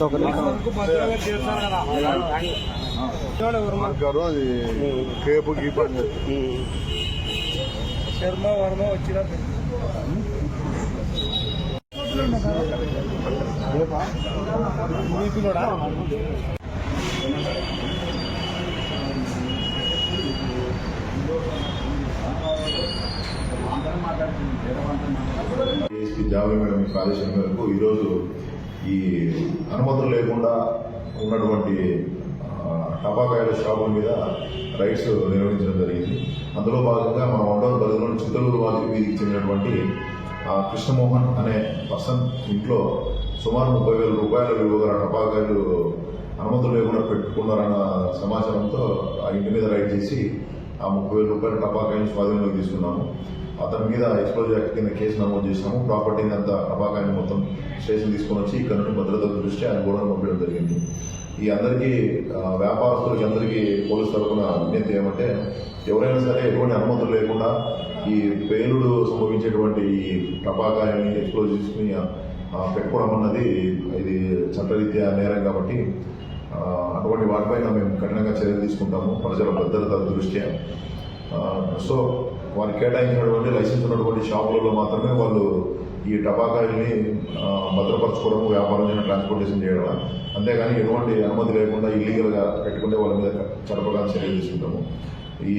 డబ్బులు అది కేపు గీపు అని చెప్పి. శర్మ వర్మ వచ్చిన ఏఎస్పీ మేడం యొక్క ఆదేశం మేరకు ఈరోజు ఈ అనుమతులు లేకుండా ఉన్నటువంటి టపాకాయల షాపుల మీద రైడ్స్ నిర్వహించడం జరిగింది. అందులో భాగంగా మన వండర్ బదులు చిత్తలూరు వారి వీధికి చెందినటువంటి ఆ, కృష్ణమోహన్ అనే పర్సన్ ఇంట్లో సుమారు ముప్పై వేల రూపాయల విలువ గల టపాకాయలు అనుమతులు లేకుండా పెట్టుకున్నారన్న సమాచారంతో ఆ ఇంటి మీద రైడ్ చేసి ఆ ముప్పై వేల రూపాయల టపాకాయని స్వాధీనంలోకి తీసుకున్నాము. అతని మీద ఎక్స్పోజ్ యాక్ట్ కింద కేసు నమోదు చేసినాము ప్రాపర్టీని అంతా టపాకాయని మొత్తం స్టేషన్ తీసుకొని వచ్చి ఇక్కడ నుండి భద్రత దృష్టి ఆయన గోడను పంపించడం జరిగింది. ఈ అందరికీ వ్యాపారస్తులకి అందరికీ పోలీసు తరఫున విజ్ఞప్తి ఏమంటే ఎవరైనా సరే ఎటువంటి అనుమతులు లేకుండా ఈ పేలుడు సంభవించేటువంటి ఈ టపాకాయని ఎక్స్ప్లోజ్ తీసుకుని పెట్టుకోవడం అన్నది ఇది చట్టరీత్యా నేరం కాబట్టి అటువంటి వాటిపైన మేము కఠినంగా చర్యలు తీసుకుంటాము. ప్రజల భద్రత దృష్ట్యా. సో వారు కేటాయించినటువంటి లైసెన్స్ ఉన్నటువంటి షాపులలో మాత్రమే వాళ్ళు ఈ టపాకాయల్ని భద్రపరచుకోవడం వ్యాపారం చేయడం ట్రాన్స్పోర్టేషన్ చేయడం అంతేగాని ఎటువంటి అనుమతి లేకుండా ఇల్లీగల్గా పెట్టుకుంటే వాళ్ళ మీద చడపగా చర్యలు తీసుకుంటాము. ఈ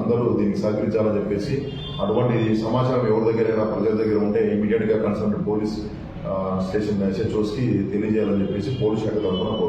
అందరూ దీనికి సహకరించాలని చెప్పేసి అటువంటి సమాచారం ఎవరి దగ్గరైనా ప్రజల దగ్గర ఉంటే ఇమీడియట్గా కన్సల్ట్ పోలీస్ స్టేషన్ స్టేషన్ హెచ్ఓస్కి తెలియజేయాలని చెప్పేసి పోలీస్ శాఖ తరఫున